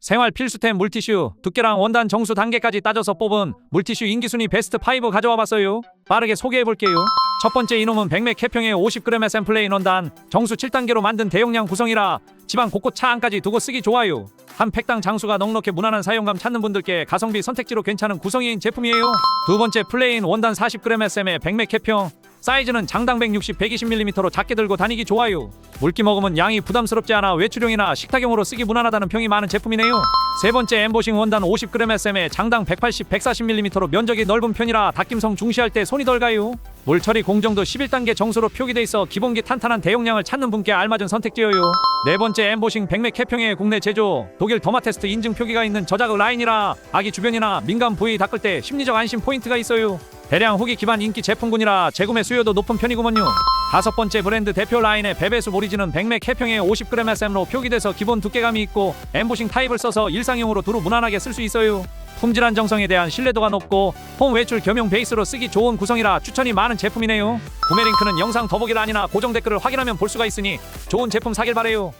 생활 필수템 물티슈 두께랑 원단 정수 단계까지 따져서 뽑은 물티슈 인기순위 베스트 5 가져와 봤어요. 빠르게 소개해 볼게요. 첫 번째 이놈은 백맥 캐평의 50g의 샘플레인 원단 정수 7단계로 만든 대용량 구성이라 집안 곳곳 차 안까지 두고 쓰기 좋아요. 한 팩당 장수가 넉넉해 무난한 사용감 찾는 분들께 가성비 선택지로 괜찮은 구성인 제품이에요. 두 번째 플레인 원단 40g 샘의 백맥 캐평 사이즈는 장당 160, 120mm로 작게 들고 다니기 좋아요. 물기 머금은 양이 부담스럽지 않아 외출용이나 식탁용으로 쓰기 무난하다는 평이 많은 제품이네요. 세 번째 엠보싱 원단 50g SM에 장당 180, 140mm로 면적이 넓은 편이라 닦임성 중시할 때 손이 덜 가요. 물 처리 공정도 11단계 정수로 표기돼 있어 기본기 탄탄한 대용량을 찾는 분께 알맞은 선택지어요. 네 번째 엠보싱 백맥 캐평의 국내 제조 독일 더마테스트 인증 표기가 있는 저자극 라인이라 아기 주변이나 민감 부위 닦을 때 심리적 안심 포인트가 있어요. 대량 후기 기반 인기 제품군이라 재구매 수요도 높은 편이구먼요. 다섯 번째 브랜드 대표 라인의 베베스 오리진은 백맥 캐평의 50g SM로 표기돼서 기본 두께감이 있고 엠보싱 타입을 써서 일상용으로 두루 무난하게 쓸 수 있어요. 품질 안정성에 대한 신뢰도가 높고 홈 외출 겸용 베이스로 쓰기 좋은 구성이라 추천이 많은 제품이네요. 구매 링크는 영상 더보기란이나 고정 댓글을 확인하면 볼 수가 있으니 좋은 제품 사길 바래요.